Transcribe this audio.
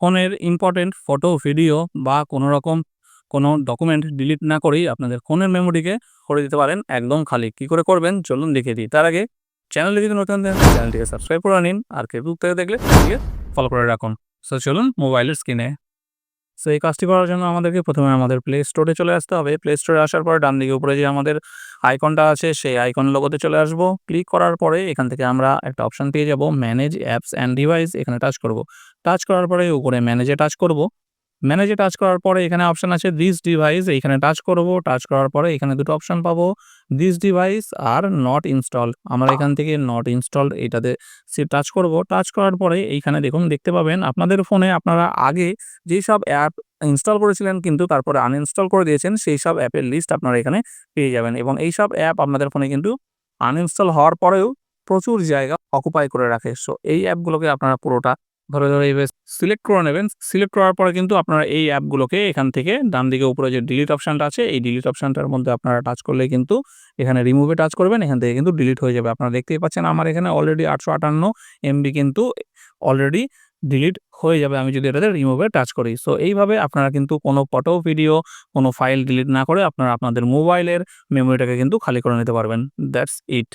ফোনের important photo video বা কোনো রকম কোনো ডকুমেন্ট ডিলিট না করেই আপনাদের ফোনের মেমোরিকে করে দিতে পারেন একদম খালি। কি করে করবেন? চলুন দেখে দিই। তার আগে চ্যানেলে যদি নতুন দেন চ্যানেলটিকে সাবস্ক্রাইব করে নিন আর ফেসবুক থেকে দেখলে ফলো করে রাখুন। সো চলুন মোবাইলের স্ক্রিনে সো এই কাজটি করার জন্য আমাদেরকে প্রথমে আমাদের প্লে স্টোরে চলে আসতে হবে। প্লে স্টোরে আসার পরে ডান দিকে উপরে যে আমাদের আইকনটা আছে, সেই আইকন লোগোতে চলে আসব। ক্লিক করার পরে এখান থেকে আমরা একটা অপশান পেয়ে যাব ম্যানেজ অ্যাপস অ্যান্ড ডিভাইস এখানে টাচ করব। টাচ করার পরে উপরে ম্যানেজে টাচ করব। ম্যানেজে টাচ করার পরে এখানে অপশান আছে দিস ডিভাইস এইখানে টাচ করব। টাচ করার পরে এখানে দুটো অপশান পাবো this device are not install আমরা এখান থেকে নট ইনস্টল এইটাতে সে টাচ করব। টাচ করার পরে এইখানে দেখুন, দেখতে পাবেন আপনাদের ফোনে আপনারা আগে যেই সব অ্যাপ ইনস্টল করেছিলেন কিন্তু তারপরে আনইনস্টল করে দিয়েছেন, সেই সব অ্যাপের লিস্ট আপনারা এখানে পেয়ে যাবেন। এবং এই সব অ্যাপ আপনাদের ফোনে কিন্তু আনইনস্টল হওয়ার পরেও প্রচুর জায়গা অকুপাই করে রাখে। সো এই অ্যাপগুলোকে আপনারা পুরোটা ধরে ধরে এইভাবে সিলেক্ট করে নেবেন। সিলেক্ট করার পরে কিন্তু আপনারা এই অ্যাপগুলোকে এখান থেকে ডান দিকে উপরে যে ডিলিট অপশানটা আছে, এই ডিলিট অপশানটার মধ্যে আপনারা টাচ করলে কিন্তু এখানে রিমুভে টাচ করবেন, এখান থেকে কিন্তু ডিলিট হয়ে যাবে। আপনারা দেখতেই পাচ্ছেন আমার এখানে অলরেডি আটশো আটান্ন এমবি কিন্তু অলরেডি ডিলিট হয়ে যাবে, আমি যদি এটাতে রিমুভে টাচ করি। সো এইভাবে আপনারা কিন্তু কোনো ফটো ভিডিও কোনো ফাইল ডিলিট না করে আপনারা আপনাদের মোবাইলের মেমোরিটাকে কিন্তু খালি করে নিতে পারবেন। That's it